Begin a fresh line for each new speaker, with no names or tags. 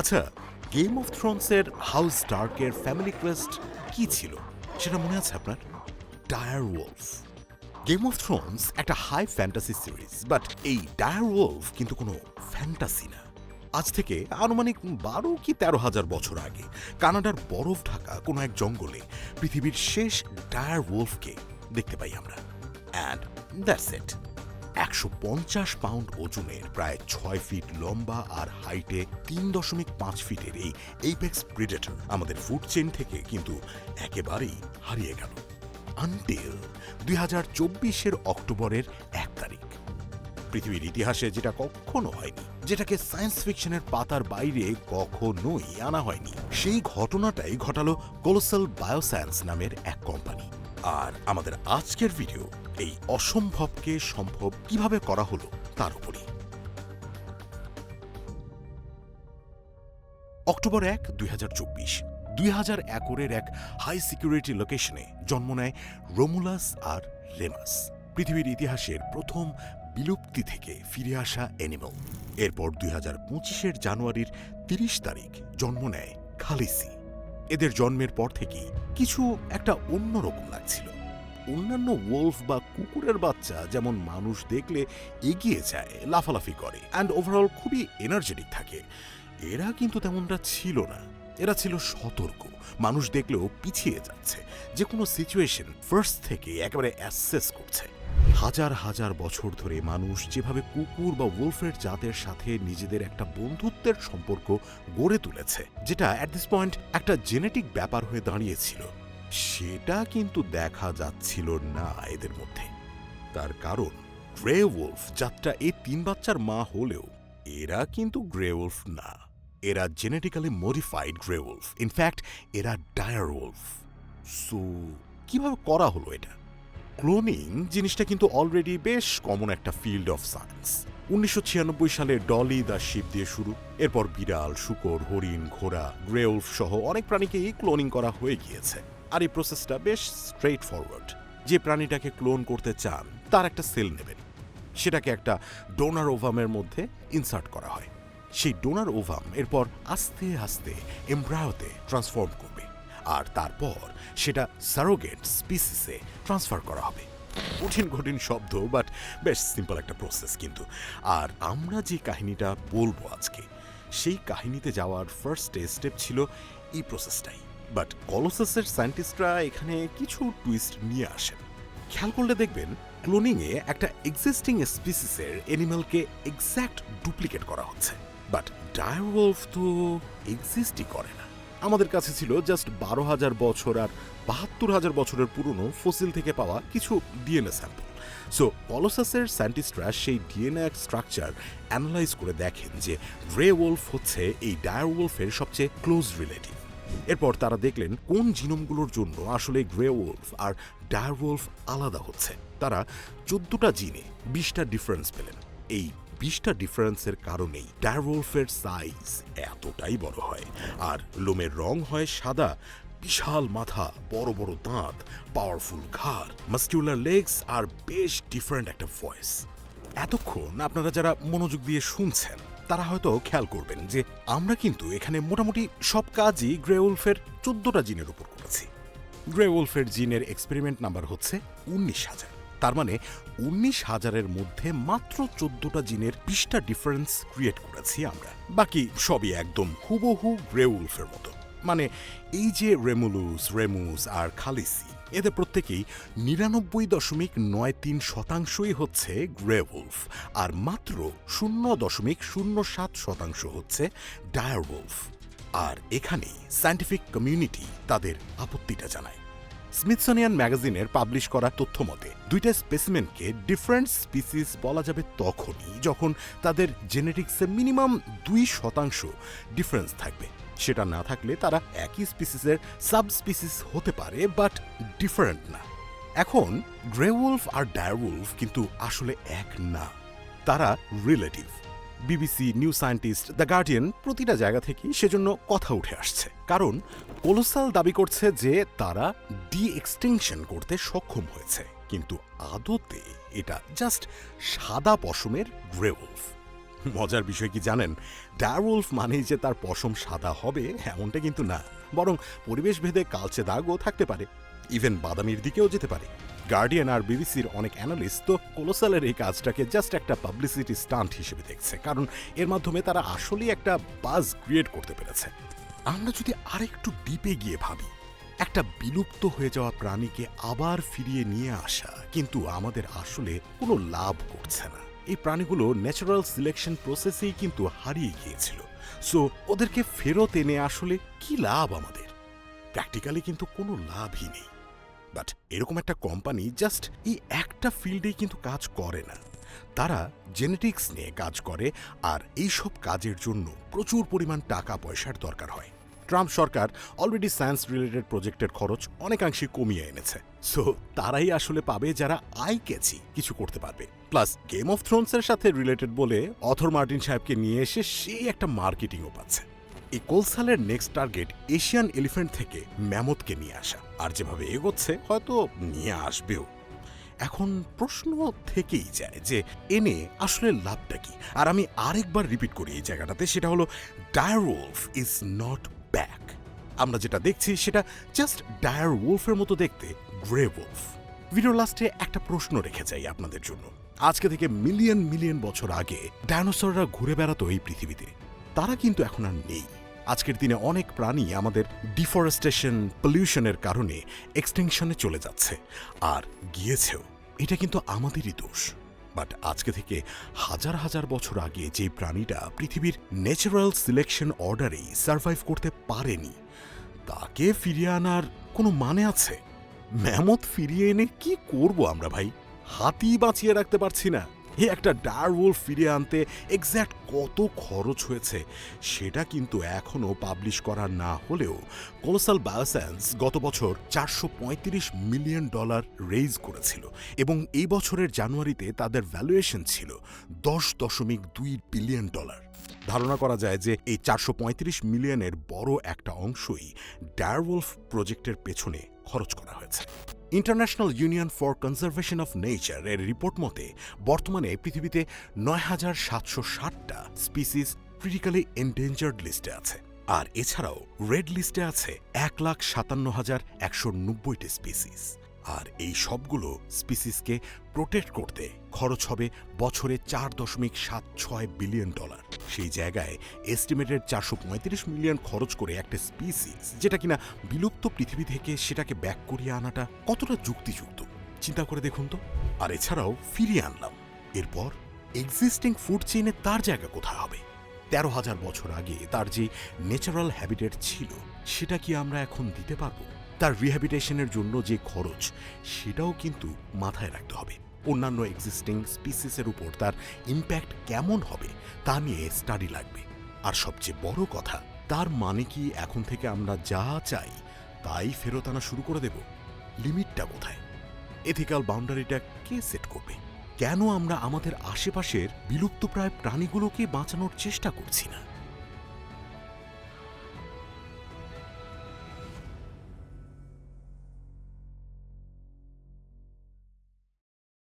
আচ্ছা game of থ্রোনসের house ডার্কের ফ্যামিলি কোয়েস্ট কি ছিল? সেটা মনে আছে আপনার? Dire wolf game of thrones একটা হাই ফ্যান্টাসি সিরিজ বাট এই ডায়ার ওলফ কিন্তু কোনো ফ্যান্টাসি না। আজ থেকে আনুমানিক বারো কি তেরো হাজার বছর আগে কানাডার বরফ ঢাকা কোনো এক জঙ্গলে পৃথিবীর শেষ ডায়ার ওলফকে দেখতে পাই আমরা। অ্যান্ড দ্যাটস ইট একশো পঞ্চাশ পাউন্ড ওজনের প্রায় ছয় ফিট লম্বা আর হাইটে তিন দশমিক পাঁচ ফিটের এই এইপেক্স প্রিডেটর আমাদের ফুড চেইন থেকে কিন্তু একেবারেই হারিয়ে গেল। আনটিল দুই হাজার চব্বিশের অক্টোবরের এক তারিখ। পৃথিবীর ইতিহাসে যেটা কখনো হয়নি, যেটাকে সায়েন্স ফিকশনের পাতার বাইরে কখনোই আনা হয়নি, সেই ঘটনাটাই ঘটালো কোলোসাল বায়োসায়েন্স নামের এক কোম্পানি আর আমাদের আজকের ভিডিও এই অসম্ভবকে সম্ভব কীভাবে করা হলো তার উপরই। অক্টোবর এক, দুই হাজার দুই হাজার একরের এক হাই সিকিউরিটি লোকেশনে জন্ম নেয় রোমুলাস আর রেমাস, পৃথিবীর ইতিহাসের প্রথম বিলুপ্তি থেকে ফিরে আসা অ্যানিমাল এরপর দুই হাজার পঁচিশের জানুয়ারির তিরিশ তারিখ জন্ম নেয় খালিসি। এদের জন্মের পর থেকেই কিছু একটা অন্যরকম লাগছিল। অন্যান্য ওলফ বা কুকুরের বাচ্চা যেমন মানুষ দেখলে এগিয়ে যায়, লাফালাফি করে অ্যান্ড ওভারঅল খুবই এনার্জেটিক থাকে। এরা কিন্তু তেমনটা ছিল না। এরা ছিল সতর্ক। মানুষ দেখলেও পিছিয়ে যাচ্ছে। যে কোনো সিচুয়েশন ফার্স্ট থেকে একেবারে অ্যাসেস করছে। হাজার হাজার বছর ধরে মানুষ যেভাবে কুকুর বা ওলফের জাতের সাথে নিজেদের একটা বন্ধুত্বের সম্পর্ক গড়ে তুলেছে, যেটা অ্যাট দিস পয়েন্ট একটা জেনেটিক ব্যাপার হয়ে দাঁড়িয়েছিল, সেটা কিন্তু দেখা যাচ্ছিল না এদের মধ্যে। তার কারণ গ্রে ওলফ জাতটা এই তিন বাচ্চার মা হলেও, এরা কিন্তু গ্রে ওলফ না। এরা genetically modified grey wolf in fact এরা ডায়ার ওলফ সো কীভাবে করা হলো এটা? ক্লোনিং জিনিসটা কিন্তু অলরেডি বেশ কমন একটা ফিল্ড অফ সায়েন্স উনিশশো ছিয়ানব্বই সালে ডলি দ্য শিপ দিয়ে শুরু, এরপর বিড়াল, শুকর, হরিণ, ঘোড়া গ্রেউলফ সহ অনেক প্রাণীকেই ক্লোনিং করা হয়ে গিয়েছে। আর এই প্রসেসটা বেশ স্ট্রেট ফরওয়ার্ড যে প্রাণীটাকে ক্লোন করতে চান, তার একটা সেল নেবেন। সেটাকে একটা ডোনার ওভামের মধ্যে ইনসার্ট করা হয়। সেই ডোনার ওভাম এরপর আস্তে আস্তে এমব্রায়োতে ট্রান্সফর্ম করবে। আর তারপর সেটা সারোগেট স্পিসিসে ট্রান্সফার করা হবে। কঠিন কঠিন শব্দ বাট বেশ সিম্পল একটা প্রসেস কিন্তু। আর আমরা যে কাহিনীটা বলব আজকে, সেই কাহিনীতে যাওয়ার ফার্স্ট স্টেপ ছিল এই প্রসেসটাই বাট কলোসাসের সায়েন্টিস্টরা এখানে কিছু টুইস্ট নিয়ে আসেন। খেয়াল করলে দেখবেন ক্লোনিংয়ে একটা এক্সিস্টিং স্পিসিসের এনিম্যালকে এক্স্যাক্ট ডুপ্লিকেট করা হচ্ছে। বাট ডায়ারওলফ তো এক্সিস্টই করে না। আমাদের কাছে ছিল জাস্ট বারো হাজার বছর আর বাহাত্তর হাজার বছরের পুরনো ফসিল থেকে পাওয়া কিছু ডিএনএ স্যাম্পল সো পলোসাসের সায়েন্টিস্টরা সেই ডিএনএ স্ট্রাকচার অ্যানালাইজ করে দেখেন যে গ্রে ওলফ হচ্ছে এই ডায়ার ডায়ারওলফের সবচেয়ে ক্লোজ রিলেটিভ এরপর তারা দেখলেন কোন জিনোমগুলোর জন্য আসলে গ্রে ওলফ আর ডায়ার ডায়ারওলফ আলাদা হচ্ছে। তারা চোদ্দটা জিনে বিশটা ডিফারেন্স পেলেন। এই বিশটা ডিফারেন্সের কারণেই ডায়ারওলফের সাইজ এতটাই বড় হয়। আর লোমের রং হয় সাদা, বিশাল মাথা, বড় বড় দাঁত পাওয়ারফুল ঘাড় মাস্কিউলার লেগস আর বেশ ডিফারেন্ট একটা ভয়েস এতক্ষণ আপনারা যারা মনোযোগ দিয়ে শুনছেন, তারা হয়তো খেয়াল করবেন যে আমরা কিন্তু এখানে মোটামুটি সব কাজই গ্রেউলফের চোদ্দটা জিনের উপর করেছি। গ্রেউলফের জিনের এক্সপেরিমেন্ট নাম্বার হচ্ছে উনিশ হাজার। তার মানে উনিশ হাজারের মধ্যে মাত্র চোদ্দটা জিনের বিশটা ডিফারেন্স ক্রিয়েট করেছি আমরা। বাকি সবই একদম হুবহু গ্রেউলফের মতো। মানে এই যে রেমুলুস, রেমুস আর খালিসি, এদের প্রত্যেকেই নিরানব্বই দশমিক নয় তিন শতাংশই হচ্ছে গ্রেউলফ আর মাত্র শূন্য দশমিক শূন্য সাত শতাংশ হচ্ছে ডায়ারওলফ আর এখানেই সায়েন্টিফিক কমিউনিটি তাদের আপত্তিটা জানায়। স্মিথসনিয়ান ম্যাগাজিনের পাবলিশ করা তথ্য মতে, দুইটা স্পেসিমেনকে ডিফারেন্ট স্পিসিস বলা যাবে তখনই যখন তাদের জেনেটিক্সে মিনিমাম দুই শতাংশ ডিফারেন্স থাকবে। সেটা না থাকলে তারা একই স্পিসিসের সাব স্পিসিস হতে পারে বাট ডিফারেন্ট না। এখন গ্রেউলফ আর ডায়ারউলফ কিন্তু আসলে এক না, তারা relative BBC New Scientist the Guardian প্রতিটা জায়গা থেকেই সেজন্য কথা উঠে আসছে। কারণ কোলোসাল দাবি করছে যে তারা ডি এক্সটেনশন করতে সক্ষম হয়েছে। কিন্তু আদতে এটা জাস্ট সাদা পশমের গ্রেউলফ মজার বিষয় কি জানেন? ডায়ারউলফ মানেই যে তার পশম সাদা হবে এমনটা কিন্তু না। বরং পরিবেশ ভেদে কালচে দাগও থাকতে পারে। ইভেন বাদামির দিকেও যেতে পারে। গার্ডিয়ান আর বিবিসির অনেক অ্যানালিস্ট তো কোলোসালের এই কাজটাকে জাস্ট একটা পাবলিসিটি স্টান্ট হিসেবে দেখছে। কারণ এর মাধ্যমে তারা আসলেই একটা বাজ ক্রিয়েট করতে পেরেছে। আমরা যদি আরেকটু ডিপে গিয়ে ভাবি, একটা বিলুপ্ত হয়ে যাওয়া প্রাণীকে আবার ফিরিয়ে নিয়ে আসা কিন্তু আমাদের আসলে কোনো লাভ করছে না। এই প্রাণীগুলো ন্যাচারাল সিলেকশন প্রসেসেই কিন্তু হারিয়ে গিয়েছিল। সো ওদেরকে ফেরত এনে আসলে কি লাভ আমাদের? প্র্যাকটিক্যালি কিন্তু কোনো লাভই নেই। বাট এরকম একটা কোম্পানি জাস্ট এই একটা ফিল্ডেই কিন্তু কাজ করে না। তারা জেনেটিক্স নিয়ে কাজ করে আর এইসব কাজের জন্য প্রচুর পরিমাণ টাকা পয়সার দরকার হয়। ট্রাম্প সরকার অলরেডি সায়েন্স রিলেটেড প্রজেক্টের খরচ অনেকাংশে কমিয়ে এনেছে। সো তারাই আসলে পাবে যারা আই ক্যাচি কিছু করতে পারবে। প্লাস গেম অফ থ্রোনসের সাথে রিলেটেড বলে অথর মার্টিন সাহেবকে নিয়ে এসে সেই একটা মার্কেটিংও পাচ্ছে। এই কোলসালের নেক্সট টার্গেট এশিয়ান এলিফ্যান্ট থেকে ম্যামথকে নিয়ে আসা। আর যেভাবে এগোচ্ছে, হয়তো নিয়ে আসবেও। এখন প্রশ্ন থেকেই যায় যে, এনে আসলে লাভটা কি? আর আমি আরেকবার রিপিট করি এই জায়গাটাতে, সেটা হলো ডায়ারওলফ ইজ নট ব্যাক আমরা যেটা দেখছি, সেটা জাস্ট ডায়ার ওলফের মতো দেখতে গ্রে ওলফ ভিডিও লাস্টে একটা প্রশ্ন রেখে যাই আপনাদের জন্য। আজকে থেকে মিলিয়ন মিলিয়ন বছর আগে ডায়নোসররা ঘুরে বেড়াতো এই পৃথিবীতে। তারা কিন্তু এখন আর নেই। আজকের দিনে অনেক প্রাণী আমাদের ডিফরেস্টেশন, পলিউশনের কারণে এক্সটেনশনে চলে যাচ্ছে আর গিয়েছেও। এটা কিন্তু আমাদেরই দোষ। বাট আজকে থেকে হাজার হাজার বছর আগে যে প্রাণীটা পৃথিবীর ন্যাচারাল সিলেকশন অর্ডারেই সার্ভাইভ করতে পারেনি, তাকে ফিরিয়ে আনার কোনো মানে আছে? ম্যামত ফিরিয়ে এনে কি করব আমরা ভাই? হাতি বাঁচিয়ে রাখতে পারছি না। এই একটা ডারওল ফিরিয়ে আনতে এক্স্যাক্ট কত খরচ হয়েছে সেটা কিন্তু এখনও পাবলিশ করা না হলেও কোলোসাল বায়োসায়েন্স গত বছর চারশো পঁয়ত্রিশ মিলিয়ন ডলার রেইজ করেছিল এবং এই বছরের জানুয়ারিতে তাদের ভ্যালুয়েশন ছিল দশ দশমিক দুই বিলিয়ন ডলার ধারণা করা যায় যে এই চারশো পঁয়ত্রিশ মিলিয়নের বড় একটা অংশই ডায়ারওলফ প্রজেক্টের পেছনে খরচ করা হয়েছে। International Union for Conservation of Nature এর রিপোর্ট মতে, বর্তমানে পৃথিবীতে নয় হাজার সাতশো ষাটটা স্পিসিস ক্রিটিক্যালি এন্ডেঞ্জার্ড লিস্টে আছে। আর এছাড়াও রেড লিস্টে আছে এক লাখ সাতান্ন হাজার একশো নব্বইটি স্পিসিস। আর এই সবগুলো স্পিসিসকে প্রোটেক্ট করতে খরচ হবে বছরে চার দশমিক সাত ছয় বিলিয়ন ডলার সেই জায়গায় এস্টিমেটেড চারশো পঁয়ত্রিশ মিলিয়ন খরচ করে একটা স্পিসিস যেটা কিনা বিলুপ্ত পৃথিবী থেকে সেটাকে ব্যাক করিয়ে আনাটা কতটা যুক্তিযুক্ত? চিন্তা করে দেখুন তো। আর এছাড়াও ফিরিয়ে আনলাম। এরপর এক্সিস্টিং ফুড চেইনে তার জায়গা কোথায় হবে? তেরো হাজার বছর আগে তার যে ন্যাচারাল হ্যাবিটেট ছিল, সেটা কি আমরা এখন দিতে পারব? তার রিহ্যাবিটেশনের জন্য যে খরচ, সেটাও কিন্তু মাথায় রাখতে হবে। অন্যান্য এক্সিস্টিং স্পিসিসের উপর তার ইম্প্যাক্ট কেমন হবে, তা নিয়ে স্টাডি লাগবে। আর সবচেয়ে বড় কথা, তার মানে কি এখন থেকে আমরা যা চাই, তাই ফেরত আনা শুরু করে দেব? লিমিটটা কোথায়? এথিক্যাল বাউন্ডারিটা কে সেট করবে? কেন আমরা আমাদের আশেপাশের বিলুপ্তপ্রায় প্রাণীগুলোকে বাঁচানোর চেষ্টা করছি না?